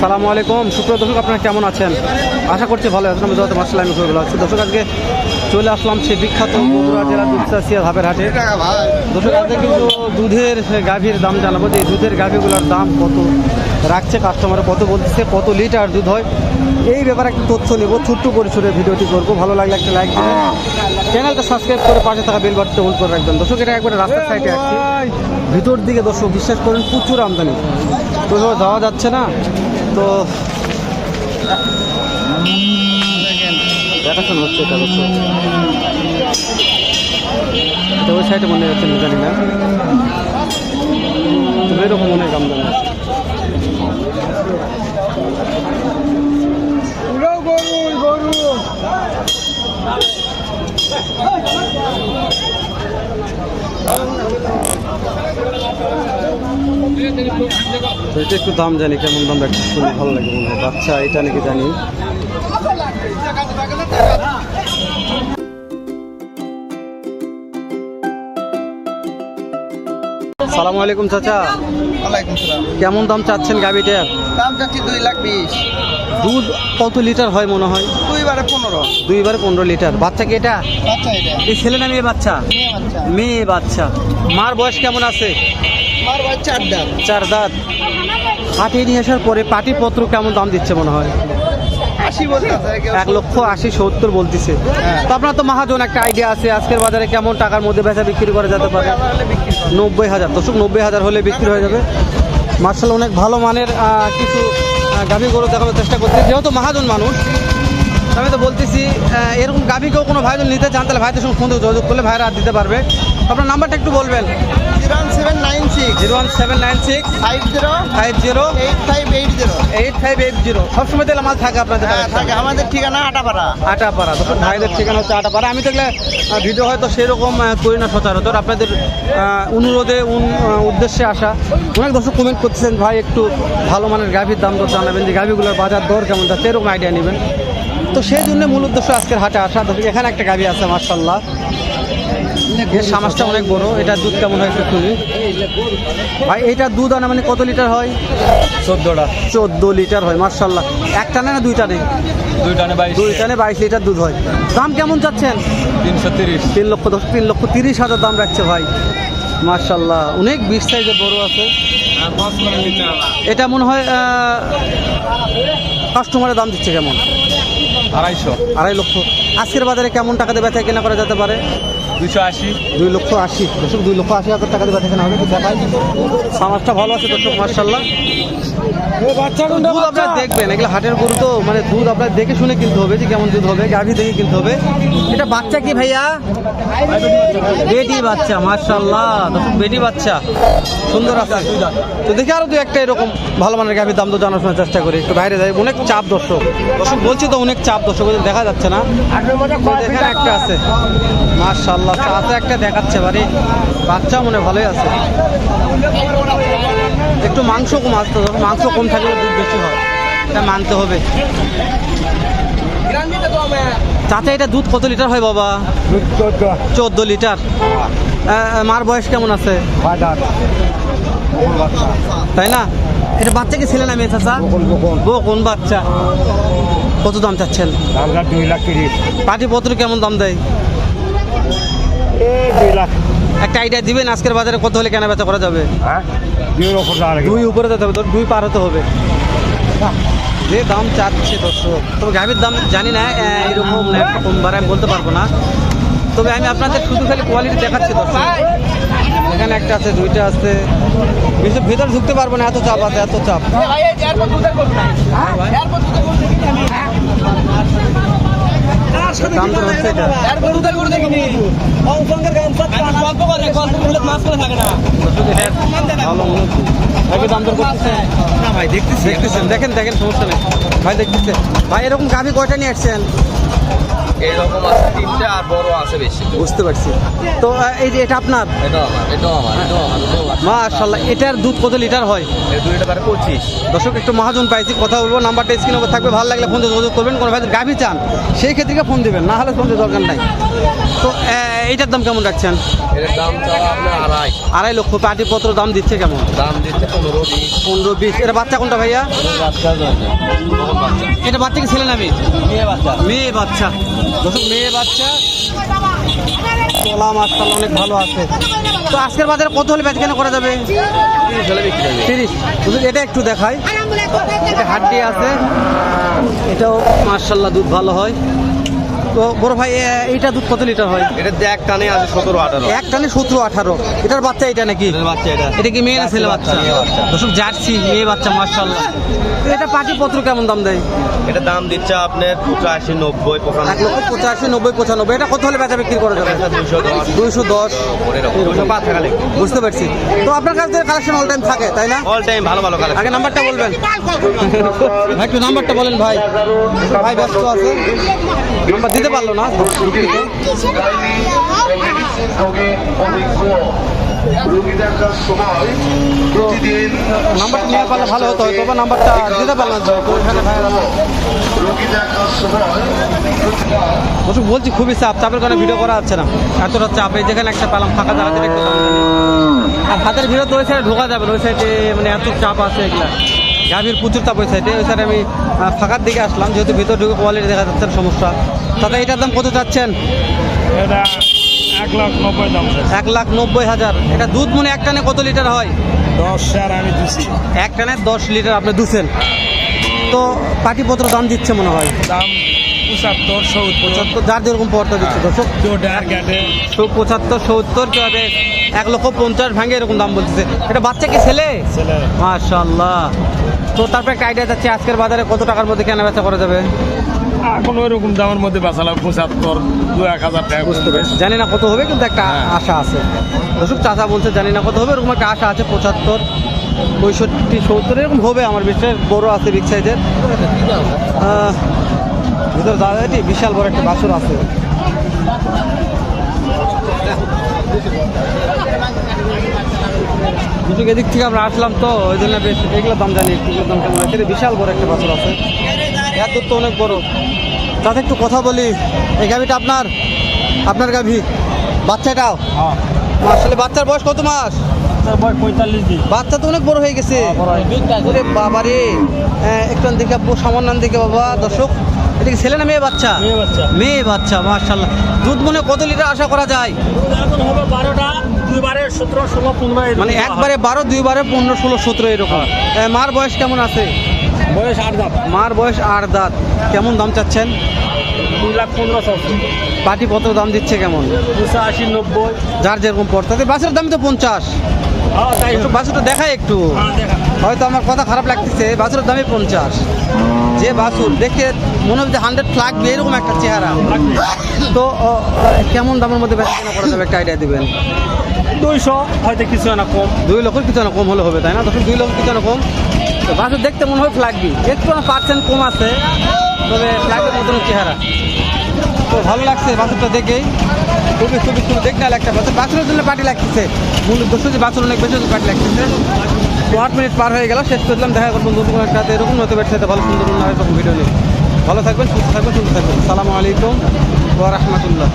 আসসালামু আলাইকুম। সুপ্রিয় দর্শক, আপনারা কেমন আছেন? আশা করছি ভালো আছেন। আমি যত মাসাল আমি ভালো আছি। দর্শক, আজকে চলে আসলাম সেই বিখ্যাত জেলা ধাপের হাটে। দর্শক, আজকে কিন্তু দুধের গাভীর দাম জানাব যে দুধের গাভীগুলোর দাম কত? রাখছে কাস্টমার কত বলতেছে, কত লিটার দুধ হয়? এই ব্যাপারে একটা তথ্য নেব। ছোট্ট পরিসরে ভিডিওটি করব। ভালো লাগলে একটা লাইক দেবেন। চ্যানেলটা সাবস্ক্রাইব করে পাশে থাকা বেল বাটনটা অন করে রাখবেন। দর্শক, এটা একবারে রাস্তার সাইডে আসছি ভিতর দিকে দর্শক, বিশ্বাস করেন, প্রচুর আমদানি। তো যাওয়া যাচ্ছে না। তো, দেখাশোনা হচ্ছে এটা দর্শক এটা ওই সাইডে মনে হচ্ছে জানি না। তবে এরকম অনেক আমদানি আছে তো এটা একটু দাম জানি কেমন দাম একটু শুনে ভালো লাগে মনে হয়। বাচ্চা এটা নাকি জানি। সালামু আলাইকুম চাচা। কেমন দাম চাচ্ছেন গাবিটার দাম চাচ্ছি দুই লাখ বিশ। দুধ কত লিটার হয় মনে হয়? দুইবারে পনেরো। দুইবার পনেরো লিটার। বাচ্চা কি এটা? বাচ্চা এটা। এই ছেলে না মেয়ে বাচ্চা? মেয়ে বাচ্চা। মার বয়স কেমন আছে? বাচ্চা আড্ডা চার দাঁত। হাটে নিয়ে আসার পরে পাটিপত্র কেমন দাম দিচ্ছে মনে হয়? এক লক্ষ আশি সত্তর বলতেছে। হ্যাঁ। তো আপনার তো মহাজন একটা আইডিয়া আছে আজকের বাজারে কেমন টাকার মধ্যে বেচা বিক্রি করা যেতে পারে। নব্বই হাজার। দশক নব্বই হাজার হলে বিক্রি হয়ে যাবে। মার্শাল অনেক ভালো মানের কিছু গাভী গরু দেখানোর চেষ্টা করছি। যেহেতু মহাজন মানুষ, আমি তো বলতেছি এরকম গাভী কেউ কোনো ভাইজন নিতে চান, তাহলে ভাইদের সঙ্গে ফোন যোগাযোগ করলে ভাইরা দিতে পারবে। আপনার নাম্বারটা একটু বলবেন। Zero one seven nine six zero one seven nine six five zero five zero eight five eight zero eight five eight zero. সবসময় তাহলে মাল থাকে আপনাদের হ্যাঁ থাকে। আমাদের ঠিকানা আটাপাড়া। আটাপাড়া। দেখুন ভাইদের ঠিকানা হচ্ছে আটাপাড়া। আমি দেখলে ভিডিও হয়তো সেরকম আহ, করি না সচরাচর। আপনাদের অনুরোধে উদ্দেশ্যে আসা। অনেক দর্শক কমেন্ট করতেছেন ভাই একটু ভালো মানের গাভীর দাম দর জানাবেন যে গাভীগুলোর বাজার দর কেমন যাচ্ছে? এরকম আইডিয়া নেবেন। তো সেই জন্য মূল উদ্দেশ্য আজকের হাটে আসা। এখানে একটা গাভী আছে মার্শাল্লাহ এর সামাজটা অনেক বড় এটা দুধ কেমন হয় একটু ভাই এটা দুধ আনা মানে কত লিটার হয়? চোদ্দোটা। চোদ্দ লিটার হয় মার্শাল্লাহ একটা না দুই টানে দুই টানে বাইশ। দুই টানে বাইশ লিটার দুধ হয়। দাম কেমন চাচ্ছেন? তিনশো তিরিশ। তিন লক্ষ দশ তিন লক্ষ তিরিশ হাজার দাম রাখছে ভাই। মার্শাল্লাহ অনেক বিশ সাইজের বড় আছে। এটা মনে হয় কাস্টমারের দাম দিচ্ছে কেমন? আড়াইশো। আড়াই লক্ষ। আজকের বাজারে কেমন টাকা দিয়ে বেচা কেনা করা যেতে পারে? দুশো আশি। দুই লক্ষ আশি। দর্শক দুই লক্ষ আশি হাজার টাকা দিয়ে বেচা হবে দেখাই। সামাজটা ভালো আছে দর্শক মার্শাল্লাহ দুধ আপনারা দেখবেন এগুলো হাটের গরু তো মানে দুধ আপনার দেখে শুনে কিনতে হবে যে কেমন দুধ হবে গাভী দেখে কিনতে হবে। এটা বাচ্চা কি ভাইয়া? বেটি বাচ্চা মার্শাল্লাহ দর্শক বেটি বাচ্চা। সুন্দর আছে। তো দেখি আরও দু একটা এরকম ভালো মানের গাভীর দাম তো জানার শোনার চেষ্টা করি। একটু বাইরে যাই অনেক চাপ দর্শক। দর্শক বলছি তো অনেক চাপ দর্শক দেখা যাচ্ছে না। দেখেন একটা আছে। মার্শাল্লাহ চাতে একটা দেখাচ্ছে বাড়ি। বাচ্চা মনে ভালোই আছে। একটু মাংস কম আসতে হবে মাংস কম থাকলে দুধ বেশি হয়। এটা মানতে হবে। চাচা এটা দুধ কত লিটার হয় বাবা? চোদ্দ লিটার। মার বয়স কেমন আছে? তাই না? এটা বাচ্চা কি ছেলে না মেয়ে চাচা? কোন বাচ্চা। কত দাম চাচ্ছেন? দুই লাখ তিরিশ। পাটি পত্র কেমন দাম দেয়? দুই লাখ। একটা আইডিয়া দিবেন আজকের বাজারে কত হলে কেনা বেচা করা যাবে? হ্যাঁ? দুই উপরে যেতে হবে তোর দুই পার হতে হবে। যে দাম চাচ্ছে দর্শক তবে গাভীর দাম জানি না এরকম না কম বাড়ে বলতে পারব না। তবে আমি আপনাদের শুধু খালি কোয়ালিটি দেখাচ্ছি দর্শক। এখানে একটা আছে দুইটা আছে। বেশি ভেতর ঢুকতে পারব না এত চাপ আছে এত চাপ। দাম তো হচ্ছে এটা। দেখেন দেখেন সমস্যা নেই। ভাই দেখতেছে। ভাই এরকম গাভি কয়টা নিয়ে আসছেন? এরকম আর বড় আছে বেশি। বুঝতে পারছি। তো এই যে এটা আপনার? এটাও আমার এটাও আমার এটাও আমার মাশাল্লাহ এটার দুধ কত লিটার হয়? পঁচিশ। দর্শক একটু মহাজন পাইছি কথা বলব নাম্বারটা স্ক্রিন উপর থাকবে ভালো লাগলে ফোন যোগাযোগ করবেন কোনো ভাই গাভি চান সেই ক্ষেত্রে ফোন দিবেন না হলে ফোন দরকার নাই। তো এইটার দাম কেমন রাখছেন? এর দাম আপনার আড়াই। আড়াই লক্ষ পাটিপত্র দাম দিচ্ছে কেমন? দাম দিচ্ছে পনেরো বিশ। পনেরো বিশ এটা বাচ্চা কোনটা ভাইয়া? এটা বাচ্চা কি ছেলে না মেয়ে? মেয়ে বাচ্চা। মেয়ে বাচ্চা। দর্শক মেয়ে বাচ্চা তোলা মাছটাল অনেক ভালো আছে। তো আজকের বাজারে কত হলে বেচকেনা করা যাবে? তিরিশ এটা একটু দেখাই। এটা হাড্ডি আছে। এটাও মার্শাল্লাহ দুধ ভালো হয়। তো বড় ভাই এ- এইটা দুধ কত লিটার হয়? এটা দেখ টানে আছে সতেরো আঠারো। এক টানে সতেরো আঠারো। এটার বাচ্চা এটা নাকি? বাচ্চা এটা। এটা কি মেয়ে না ছেলে বাচ্চা দর্শক জার্সি মেয়ে বাচ্চা মার্শাল্লাহ এটা পাটি পত্র কেমন দাম দেয়? এটা দাম দিচ্ছে আপনার পঁচাশি নব্বই এক লক্ষ পঁচাশি নব্বই পঁচানব্বই। এটা কত হলে বেচা বিক্রি করা যাবে? দুইশো দশ। দুশো। পাঁচ টাকা বুঝতে পারছি। তো আপনার কাছে কালেকশন অল টাইম থাকে তাই না? অল টাইম ভালো ভালো কালেকশন আগে নাম্বারটা বলবেন। ভাই একটু নাম্বারটা বলেন ভাই। ভাই ব্যস্ত আছে। নাম্বার দিতে পারল না। রোগী দেখার সময় প্রতিদিন নাম্বারটা নিয়ে পারলে ভালো হতো হয়তো নাম্বারটা দিতে পারলাম তো এখানে রোগী দেখার সময় বলছি খুবই চাপ চাপের কারণে ভিডিও করা যাচ্ছে না। এতটা চাপ এই যেখানে একটা পেলাম ফাঁকা একটু আর হাতের ভিড় তো ওই সাইডে ঢোকা যাবে ওই সাইডে মানে এত চাপ আছে এগুলা। গাভীর প্রচুর চাপ ওই সাইডে ওই সাইডে আমি ফাঁকার দিকে আসলাম যেহেতু ভিতর ঢুকে কোয়ালিটি দেখা যাচ্ছে সমস্যা। তাতে এটার দাম কত চাচ্ছেন? এটা এক লাখ নব্বই দাম এক লাখ নব্বই হাজার। এটা দুধ মনে এক টানে কত লিটার হয়? দশ আর আমি এক টানে দশ লিটার আপনি দুছেন তো পাটিপত্র দাম দিচ্ছে মনে হয়? দাম পঁচাত্তর সত্তর। তো যার যেরকম পড়তে দিচ্ছে দর্শক। তো পঁচাত্তর সত্তর কেউ হবে এক লক্ষ পঞ্চাশ ভাঙে এরকম দাম বলতেছে। এটা বাচ্চা কি ছেলে? ছেলে। মাশাল্লাহ তো তারপর একটা আইডিয়া যাচ্ছে আজকের বাজারে কত টাকার মধ্যে কেনা বেচা করা যাবে? এখন ওই রকম দামের মধ্যে বাঁচালাম পঁচাত্তর দু এক হাজার টাকা বুঝতে পেরেছি। জানি না কত হবে কিন্তু একটা হ্যাঁ। আশা আছে। দর্শক চাচা বলছে জানি না কত হবে এরকম একটা আশা আছে পঁচাত্তর পঁয়ষট্টি সত্তর এরকম হবে আমার বিশ্বাস বড় আছে বিগ সাইজের ভিতরে দাদা এটি বিশাল বড় একটা বাছুর আছে। দুটো এদিক থেকে আমরা আসলাম তো ওই জন্য বেশ এগুলো দাম জানি একটু এগুলোর দাম কেমন আছে? বিশাল বড় একটা বাছুর আছে। এত তো অনেক বড়। তাতে একটু কথা বলি এই গাভিটা আপনার? আপনার গাভি? বাচ্চাটাও? হ্যাঁ। আসলে বাচ্চার বয়স কত মাস? বাচ্চা তো অনেক বড় হয়ে গেছে। হয়ে গেছে। ওরে বাবা রে হ্যাঁ, একটু দিকে সামান্য দিকে বাবা দর্শক। এটা কি ছেলে না মেয়ে বাচ্চা? মেয়ে বাচ্চা। মেয়ে বাচ্চা মার্শাল্লাহ দুধ মনে কত লিটার আশা করা যায়? এখন হবে বারোটা। দুইবারে সতেরো ষোলো পনেরো মানে একবারে বারো দুইবারে পনেরো ষোলো সতেরো এরকম। মার বয়স কেমন আছে? বয়স আট দাঁত। মার বয়স আট দাঁত। কেমন দাম চাচ্ছেন? দুই লাখ পনেরো পাটি পত্র দাম দিচ্ছে কেমন? দুশো আশি নব্বই। যার যেরকম পড়তে বাসের দাম তো পঞ্চাশ। হ্যাঁ একটু বাছুরটা দেখাই একটু। হ্যাঁ হয়তো আমার কথা খারাপ লাগতেছে বাছুরের দামই পঞ্চাশ। যে বাছুর দেখে মনে হচ্ছে হান্ড্রেড লাগবে এরকম একটা চেহারা। তো কেমন দামের মধ্যে বেচা কেনা করা যাবে একটা আইডিয়া দিবেন? দুইশো হয়তো কিছু না কম। দুই লক্ষ কিছু না কম হলে হবে তাই না? তখন দুই লক্ষ কিছু না কম। তো বাছুর দেখতে মনে হয় ফ্লাগবি একটু পার্সেন্ট কম আছে তবে ফ্লাগের মতন চেহারা। তো ভালো লাগছে বাছুরটা দেখেই। খুবই খুবই খুবই দেখতে একটা বাচ্চা বাছুরের জন্য পার্টি লাগতেছে। মূল উদ্দেশ্য যে বাছুর অনেক বেশি পার্টি লাগতেছে। আট মিনিট পার হয়ে গেল, শেষ করলাম। দেখা করব নতুন কোনো একটা এরকম নতুন সাথে ভালো সুন্দর অন্য এরকম ভিডিও নিয়ে। ভালো থাকবেন, সুস্থ থাকবেন, সুন্দর থাকবেন। সালামু আলাইকুম ওয়া রাহমাতুল্লাহ।